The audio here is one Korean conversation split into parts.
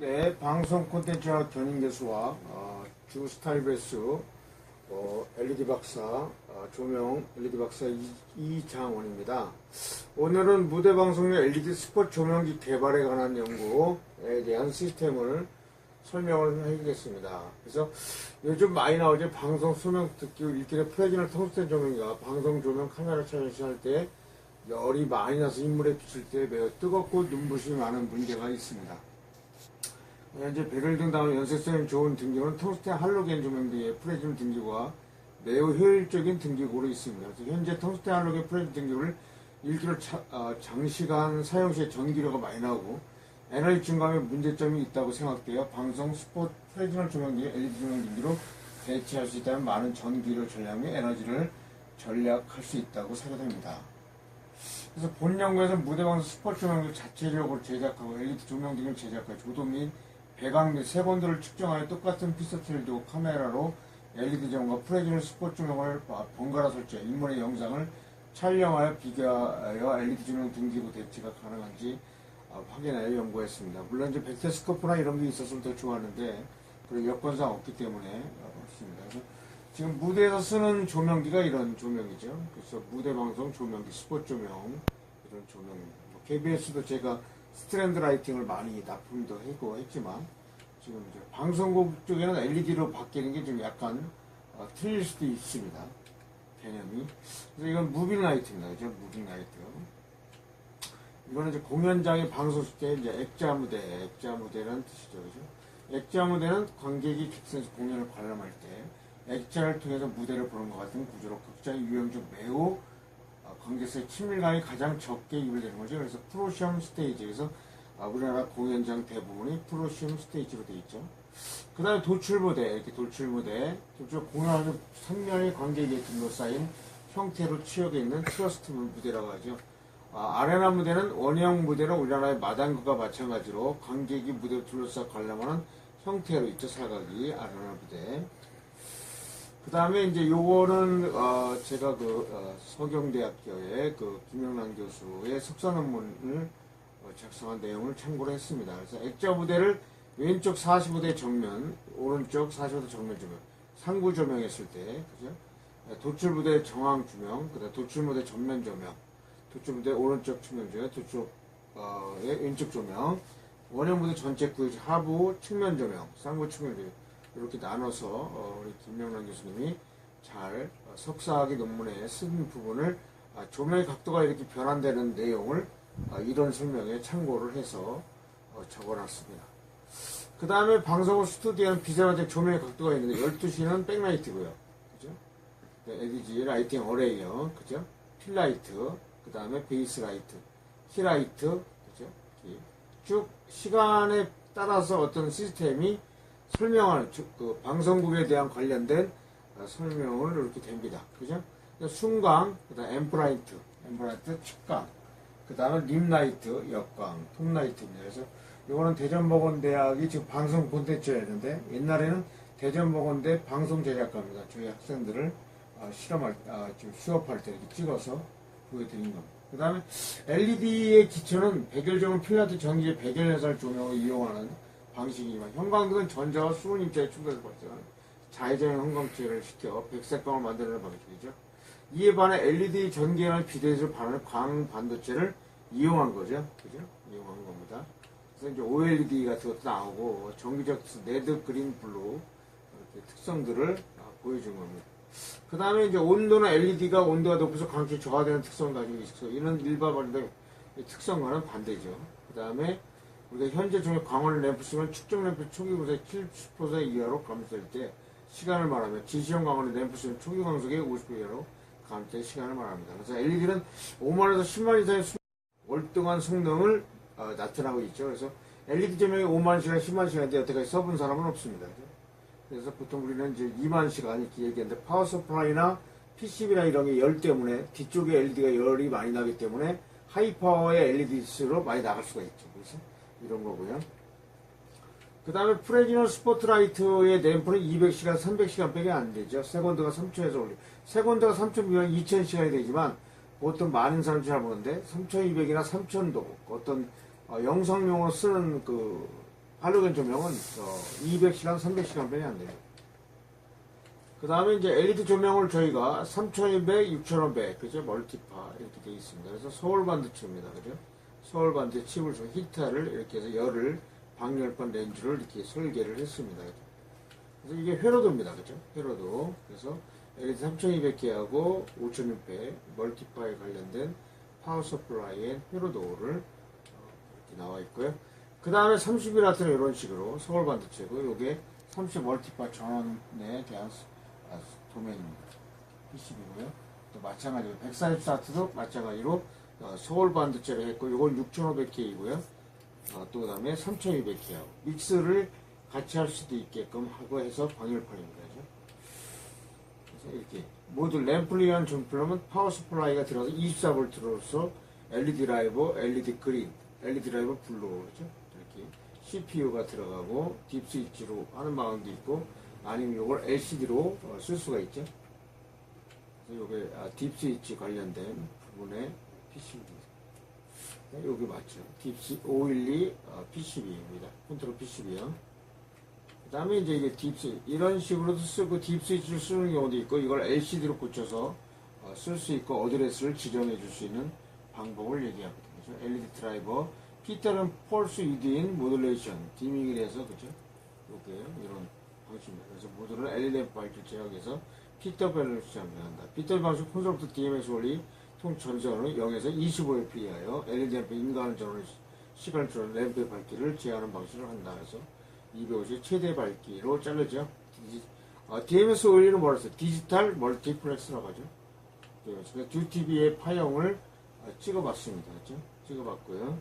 네, 방송 콘텐츠와 견인 개수와 어, 주 스타일 베스 어, LED 박사 어, 조명 LED 박사 이, 이장원입니다. 오늘은 무대 방송용 LED 스포츠 조명기 개발에 관한 연구에 대한 시스템을 설명을 해드리겠습니다. 그래서 요즘 많이 나오죠. 방송 소명 듣기 일길의 프레지널 통스텐 조명기가 방송 조명 카메라 촬영할 때 열이 많이 나서 인물에 비칠 때 매우 뜨겁고 눈부심이 많은 문제가 있습니다. 현재 배를 등 다음 연쇄성이 좋은 등기구는 텅스텐 할로겐 조명기의 프레즘 등기구와 매우 효율적인 등기구로 있습니다. 현재 텅스텐 할로겐 프레즘 등기구를 1kg 차- 어, 장시간 사용 시에 전기료가 많이 나오고 에너지 증감에 문제점이 있다고 생각되어 방송 스포츠 프레지널 조명기 LED 조명 등기로 대체할 수 있다면 많은 전기료 및 에너지를 절약할 수 있다고 생각됩니다. 그래서 본 연구에서 무대 방송 스포츠 조명을 자체적으로 제작하고 LED 조명 등을 제작하여 조도 및 배각 및 색온도를 측정하여 똑같은 두고 카메라로 LED 조명과 프레지널 스포츠 조명을 번갈아 설치해 인물의 영상을 촬영하여 비교하여 LED 조명 등기부 대체가 가능한지 어, 확인하여 연구했습니다. 물론 이제 백테스코프나 이런 게 있었으면 더 좋았는데 그런 여건상 없기 때문에 어, 없습니다. 그래서 지금 무대에서 쓰는 조명기가 이런 조명이죠. 그래서 무대 방송 조명기, 스포츠 조명 이런 조명입니다. 뭐 KBS도 제가 스트랜드 라이팅을 많이 납품도 했고 했지만 지금 이제 방송국 쪽에는 LED로 바뀌는 게 좀 약간 어, 틀릴 수도 있습니다. 개념이. 그래서 이건 무빙 라이트입니다. 그죠? 무빙 라이트. 이거는 이제 공연장의 방송 때 이제 액자 무대, 액자 무대라는 뜻이죠. 그죠? 액자 무대는 관객이 객석에서 공연을 관람할 때 액자를 통해서 무대를 보는 것 같은 구조로 극장의 유형 중 매우 어, 관객석의 친밀감이 가장 적게 유발되는 거죠. 그래서 프로시엄 스테이지에서 아, 우리나라 공연장 대부분이 프로시엄 스테이지로 되어 있죠. 그 다음에 도출무대, 이렇게 돌출무대, 도출 공연하는 선명히 관객의 둘러싸인 형태로 치여져 있는 트러스트 무대라고 하죠. 아, 아레나 무대는 원형 무대로 우리나라의 마당극과 마찬가지로 관객이 무대를 둘러싸 관람하는 형태로 있죠. 사각이 아레나 무대. 그 다음에 이제 요거는 어, 제가 그 어, 서경대학교의 그 김영란 교수의 석사 논문을 어, 작성한 내용을 참고를 했습니다. 그래서 액자 무대를 왼쪽 45대 정면, 오른쪽 45대 정면 조명, 상부 조명했을 때, 그죠? 도출 무대 정황 조명, 그다음 도출 무대 전면 조명, 도출 무대 오른쪽 측면 조명, 도쪽 어, 의 왼쪽 조명, 원형 무대 전체 그 하부 측면 조명, 상부 측면 조명 이렇게 나눠서 어, 우리 김명란 교수님이 잘 어, 석사학위 논문에 쓴 부분을 아, 조명의 각도가 이렇게 변환되는 내용을 아, 이런 설명에 참고를 해서 어, 적어놨습니다. 그 다음에 방송국 스튜디오는 비사화된 조명의 각도가 있는데 12시는 백라이트고요. 그죠? 네, LED 라이팅 어레이어, 그죠? 필라이트, 그 다음에 베이스 라이트, 히라이트, 그죠? 쭉 시간에 따라서 어떤 시스템이 즉, 그 방송국에 대한 관련된 어, 설명을 이렇게 됩니다. 그죠? 순광, 그 다음 앰프라이트, 앰프라이트 측광, 그 다음에 림라이트, 역광, 톰라이트입니다. 그래서 이거는 대전보건대학이 지금 방송 콘텐츠였는데 옛날에는 대전보건대 방송 제작과입니다. 저희 학생들을 어, 실험할, 아, 지금 수업할 때 이렇게 찍어서 보여드린 겁니다. 그 다음에 LED의 기초는 백열조명 필라트 전기의 백열해설 조명을 이용하는 방식이지만 형광등은 전자와 수은 입자의 충돌에서 발생하는 자외적 형광체를 시켜 백색광을 만들어내는 방식이죠. 이에 반해 LED 전기에는 비대해서 반하는 광 반도체를 이용한 거죠. 그죠? 이용한 겁니다. 그래서 이제 OLED 같은 것도 나오고 전기적 레드, 그린, 블루 이렇게 특성들을 아, 보여준 겁니다. 그 다음에 이제 온도는 LED가 온도가 높아서 광택이 저하되는 특성을 가지고 있어 이런 일반적인 특성과는 반대죠. 그 다음에 우리가 현재 중에 광원 램프 쓰면 축적 램프 초기 구색 70% 이하로 감소할 때 시간을 말하며 지시형 광원의 램프 쓰면 초기 광속의 50% 이하로 감소할 시간을 말합니다. 그래서 LED는 5만에서 10만 이상의 수- 월등한 성능을 어, 나타나고 있죠. 그래서 LED 조명이 5만 시간, 10만 시간인데 여태까지 써본 사람은 없습니다. 그래서 보통 우리는 이제 2만 시간 이렇게 얘기하는데 파워 서플라이나 PCB나 이런 게 열 때문에 뒤쪽에 LED가 열이 많이 나기 때문에 하이 파워의 LED로 많이 나갈 수가 있죠. 그래서 이런 거고요. 그 다음에 프레지널 스포트라이트의 램프는 200시간, 300시간 빼게 안 되죠. 세건드가 3초에서 올리. 세건드가 3초면 2000시간이 되지만 보통 많은 사람들이 잘 모르는데 3200이나 3000도 어떤 어, 영상용으로 쓰는 그 할로겐 조명은 어, 200시간, 300시간 밖에 안 돼요. 그 다음에 이제 LED 조명을 저희가 3200, 6500, 그죠? 멀티파 이렇게 되어 있습니다. 그래서 서울 반도체입니다. 그죠? 서울 반도체 칩을 좀 히터를 이렇게 해서 열을 방열판 렌즈를 이렇게 설계를 했습니다. 그래서 이게 회로도입니다. 그죠? 회로도. 그래서 LED 3200개하고 5600 멀티파에 관련된 파워 서플라이의 회로도를 어, 이렇게 나와 있고요. 그 다음에 31와트는 이런 식으로 서울 반도체고 요게 30 멀티파 전원에 대한 스- 아, 도면입니다. PCB고요. 또 마찬가지로 144와트도 마찬가지로 어, 서울 반도체를 했고 요건 6500K이고요. 어, 또 그다음에 3200K하고 믹스를 같이 할 수도 있게끔 하고 해서 방열판입니다. 그죠? 그래서 이렇게 모두 램플리한 전플러면 파워 서플라이가 들어가서 24V로서 LED 라이버, LED 그린, LED 라이버 블루 그렇죠? 이렇게 CPU가 들어가고 딥 스위치로 하는 방향도 있고 아니면 이걸 LCD로 쓸 수가 있죠. 그래서 이게 아, 딥 스위치 관련된 부분에 PCB입니다. 여기 맞죠? 딥스 512 어, PCB입니다. 컨트롤 PCB요. 그 다음에 이제 이게 딥스 이런 식으로도 쓰고 딥스위치를 쓰는 경우도 있고 이걸 LCD로 고쳐서 어, 쓸수 있고 어드레스를 지정해 줄 수 있는 방법을 얘기하거든요. 그죠? LED 드라이버 피터는 폴스 유디인 모듈레이션 디밍을 해서 그죠? 요게 이런 방식입니다. 그래서 모듈을 LED 밝기를 제약해서 피터 밸런스 장면한다. 피터 방식 콘솔부터 DMS 원리 통 전선을 0에서 25에 비하여 LED 램프 인간 전원의 시간 전원 램프의 밝기를 제한하는 방식을 한다 해서 250 최대 밝기로 자르죠. 디지, 어, DMS 원리는 뭐라 했어요? 디지털 멀티플렉스라고 하죠. 그래서 듀티비의 파형을 어, 찍어봤습니다. 그죠? 찍어봤고요.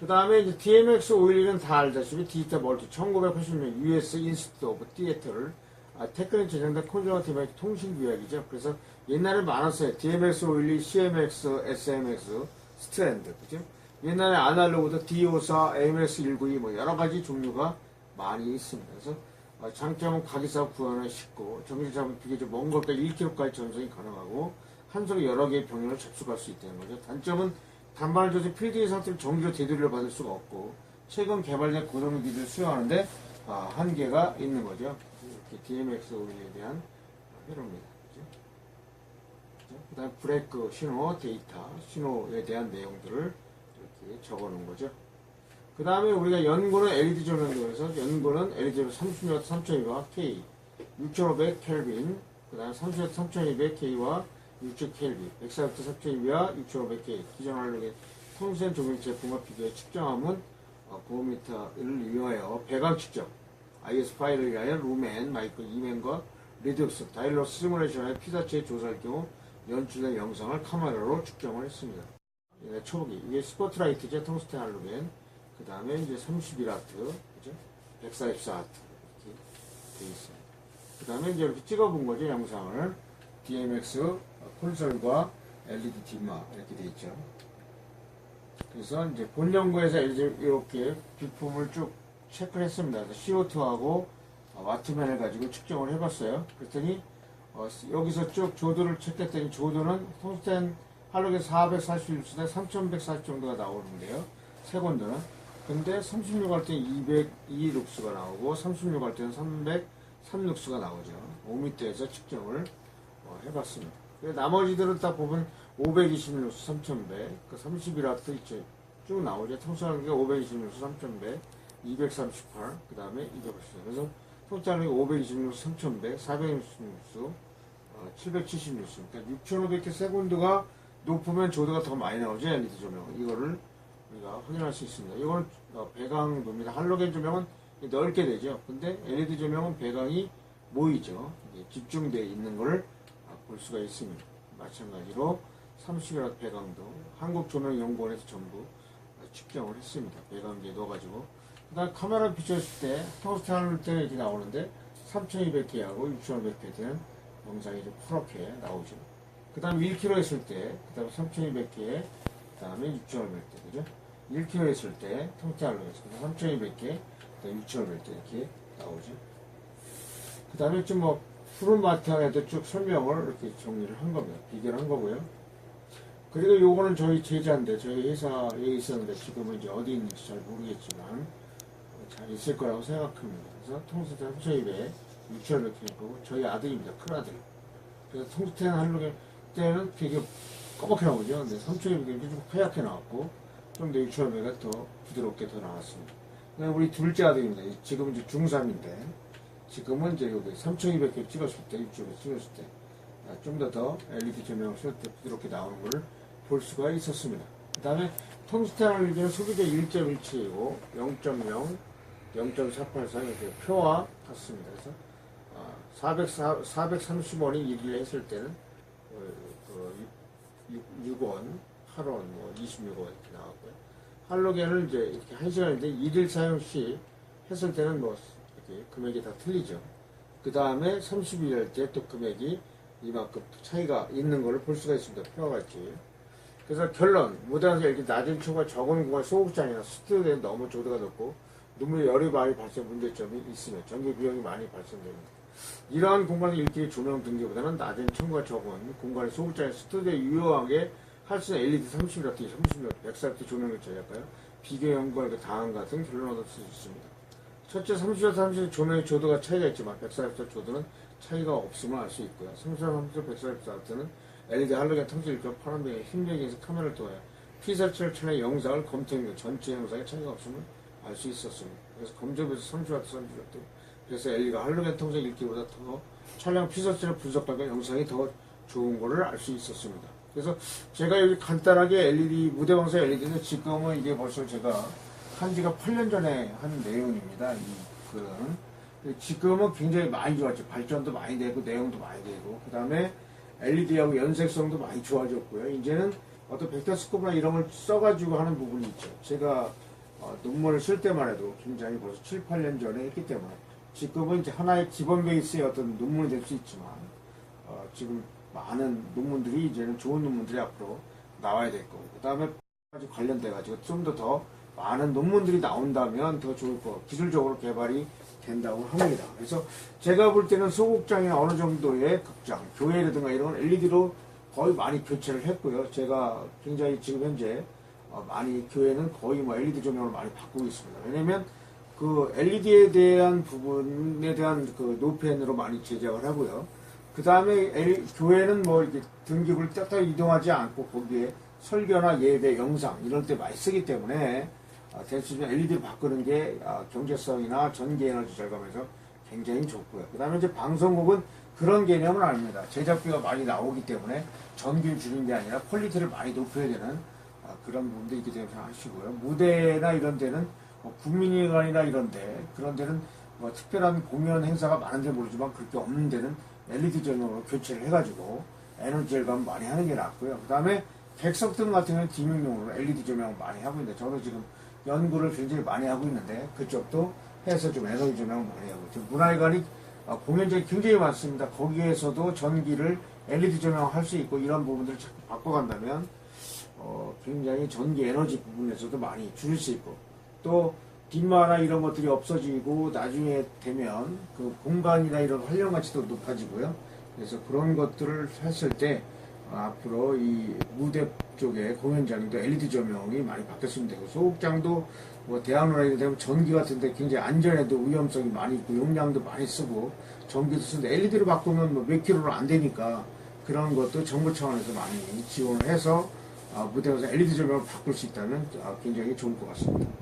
그 다음에 이제 DMX 511은 다 알다시피 디지털 멀티 1980년 US 인스티튜트 오브 티에터를 아, 테크닉 제정된 콘저버티브 통신 규약이죠. 그래서 옛날에 많았어요. DMX 512, CMX, SMX, 스트랜드, 그죠? 옛날에 아날로그도 D54, AMS192 뭐 여러 가지 종류가 많이 있습니다. 그래서 어, 장점은 가기사 구현을 쉽고 잡으면 비교적 먼 것까지 1km까지 전송이 가능하고 한 손에 여러 개의 병력을 접속할 수 있다는 거죠. 단점은 단발 조직 필드의 상태를 정기로 되돌려 받을 수가 없고 최근 개발된 고정기를 수용하는데 아, 한계가 있는 거죠. 이렇게 DMX 오일에 대한 회로입니다. 그 다음 브레이크 신호 데이터, 신호에 대한 내용들을 이렇게 적어 놓은 거죠. 그 다음에 우리가 연고는 LED 조명도 해서 연고는 LED 30W 3200와 K 6500 켈빈 그 다음에 30W 3200 K와 60 켈빈 104W 3200와 6500 K 기존 활력의 통신 조명 제품과 비교해 측정함은 어, 9m를 이용하여 배관 측정 IS 파일을 위하여 루멘, 마이크 2맨과 리덕스, 다일러 시뮬레이션의 피사체 조사할 경우 연출된 영상을 카메라로 측정을 했습니다. 예, 초기 이게 스포트라이트죠, 텅스텐 할로겐. 그 다음에 이제 31와트, 그죠? 144와트 이렇게 돼 있어요. 그 다음에 이제 이렇게 찍어본 거죠, 영상을. DMX 콘솔과 LED 뒷마 이렇게 돼 있죠. 그래서 이제 본 연구에서 이렇게 비품을 쭉 체크를 했습니다. 그래서 CO2하고 와트맨을 가지고 측정을 해봤어요. 그랬더니 어, 여기서 쭉 조도를 체크했더니 조도는 통스텐 할로겐 446수대 3140 정도가 나오는데요. 세곤드는. 근데 36할 때는 202 룩스가 나오고 36할 때는 303 룩스가 나오죠. 5m에서 측정을 어, 해봤습니다. 나머지들은 딱 보면 520 룩스 3100, 그 31와트 있죠. 쭉 나오죠. 통수하는 게 520 룩스 3100, 238, 그 다음에 280. 그래서 통짜는 526, 3100, 426수, 어, 776수. 그러니까 6500개 세군드가 높으면 조도가 더 많이 나오죠, LED 조명은. 이거를 우리가 확인할 수 있습니다. 이거는 어, 배강도입니다. 할로겐 조명은 넓게 되죠. 근데 LED 조명은 배강이 모이죠. 집중되어 있는 것을 아, 볼 수가 있습니다. 마찬가지로 30여 배강도 한국조명연구원에서 전부 어, 측정을 했습니다. 배강기에 넣어가지고 그 다음 카메라 비춰줬을 때 텅스텐 하늘 때는 이렇게 나오는데 3200K하고 6500K는 영상이 좀 푸렇게 나오죠. 그 다음 1kg 했을 때, 그 다음 3200K, 그 다음에 6500K, 그죠? 1kg 했을 때, 하늘 했을 때, 3200K, 그 다음 6500K 이렇게 나오죠. 그 다음에 좀 뭐, 푸른 마트에도 쭉 설명을 이렇게 정리를 한 겁니다. 비교를 한 거고요. 그리고 요거는 저희 제자인데, 저희 회사에 있었는데, 지금은 이제 어디 있는지 잘 모르겠지만, 잘 있을 거라고 생각합니다. 그래서 통수텐 3,200, 6,500킬거고 저희 아들입니다. 큰 아들. 그래서 통수텐 하려고 때는 되게 꺼멓게 나오죠. 근데 3,200이 좀 하얗게 나왔고 좀더 6,500가 더 부드럽게 더 나왔습니다. 우리 둘째 아들입니다. 지금 이제 중3인데 지금은 이제 여기 3,200개 찍었을 때, 6,500 찍었을 때좀더더 LED 조명을 쓸때 부드럽게 나오는 걸 볼 수가 있었습니다. 그 다음에 통스텐을 이제 소비자 1.17이고 0.0, 0.483 이렇게 표와 같습니다. 그래서 아, 400, 430원이 1일 했을 때는 어, 그 6, 원 8원, 뭐 26원 이렇게 나왔고요. 할로겐은 이제 이렇게 1시간인데 1일 사용 시 했을 때는 뭐 이렇게 금액이 다 틀리죠. 그 다음에 30일 할 때 또 금액이 이만큼 차이가 있는 것을 볼 수가 있습니다. 표와 같이. 그래서 결론, 무단에서 이렇게 낮은 층과 적은 공간 소극장이나 스튜디오에 너무 조드가 높고 눈물 열이 많이 발생 문제점이 있으며 전기 비용이 많이 발생됩니다. 이러한 공간의 일기의 조명 등기보다는 낮은 층과 적은 공간의 소극장의 스튜디오에 유효하게 할 수 있는 LED 30W, 30W, 140W 조명을 제외할까요? 비교 연구와 다음 같은 결론을 얻을 수 있습니다. 첫째 30W, 30W 조명의 조도가 차이가 있지만 140W 조도는 차이가 없음을 알 수 있고요. 30W, 30W, 140W는 LED 할로겐 통질과 파란색의 힘력에서 카메라를 통해 피사철 차의 영상을 검토해 전체 영상의 차이가 없음을 알 수 있었습니다. 그래서 검정에서 30W, 30W 그래서 LED가 할로겐 통색 읽기보다 더 촬영 피사철 분석과 영상이 더 좋은 거를 알 수 있었습니다. 그래서 제가 여기 간단하게 LED 무대 방사 LED는 지금은 이게 벌써 제가 한 지가 8년 전에 한 내용입니다. 이 글은 지금은 굉장히 많이 좋았죠. 발전도 많이 되고 내용도 많이 되고 그 다음에 LED하고 연색성도 많이 좋아졌고요. 이제는 어떤 벡터 스코프나 이런 걸 써가지고 하는 부분이 있죠. 제가 어, 논문을 쓸 때만 해도 굉장히 벌써 7, 8년 전에 했기 때문에 지금은 이제 하나의 기본 베이스의 어떤 논문이 될 수 있지만 어, 지금 많은 논문들이 이제는 좋은 논문들이 앞으로 나와야 될 거고 그 다음에 관련돼 가지고 좀 더 더 많은 논문들이 나온다면 더 좋을 거 기술적으로 개발이 된다고 합니다. 그래서 제가 볼 때는 소극장이나 어느 정도의 극장, 교회라든가 이런 LED로 거의 많이 교체를 했고요. 제가 굉장히 지금 현재 어, 많이 교회는 거의 뭐 LED 조명을 많이 바꾸고 있습니다. 왜냐면 그 LED에 대한 부분에 대한 그 노펜으로 많이 제작을 하고요. 그 다음에 교회는 뭐 이렇게 등급을 딱딱 이동하지 않고 거기에 설교나 예배, 영상 이럴 때 많이 쓰기 때문에 아, 대수준 LED를 바꾸는 게 아, 경제성이나 전기 에너지 절감에서 굉장히 좋고요. 그 다음에 이제 방송국은 그런 개념은 아닙니다. 제작비가 많이 나오기 때문에 전기를 줄이는 게 아니라 퀄리티를 많이 높여야 되는 아, 그런 있기 때문에 하시고요. 무대나 이런 데는 뭐 국민회관이나 이런 데 그런 데는 뭐 특별한 공연 행사가 많은지 모르지만 그렇게 없는 데는 LED 조명으로 교체를 해가지고 에너지 절감 많이 하는 게 낫고요. 그 다음에 객석 등 같은 경우는 디밍용으로 LED 조명을 많이 하고 있는데 저도 지금 연구를 굉장히 많이 하고 있는데 그쪽도 해서 좀 에너지 조명을 많이 하고 있죠. 문화회관이 어, 공연장이 굉장히 많습니다. 거기에서도 전기를 LED 조명을 할수 있고 이런 부분들을 자꾸 바꿔간다면 어, 굉장히 전기 에너지 부분에서도 많이 줄일 수 있고 또 뒷마나 이런 것들이 없어지고 나중에 되면 그 공간이나 이런 활용 가치도 높아지고요. 그래서 그런 것들을 했을 때 앞으로 이 무대 쪽에 공연장도 LED 조명이 많이 바뀌었으면 되고 소극장도 뭐 대학로나 되면 전기 같은데 굉장히 안전에도 위험성이 많이 있고 용량도 많이 쓰고 전기도 쓰는데 LED로 바꾸면 뭐 몇 킬로로 안 되니까 그런 것도 정부 차원에서 많이 지원을 해서 아, 무대에서 LED 조명을 바꿀 수 있다면 아, 굉장히 좋을 것 같습니다.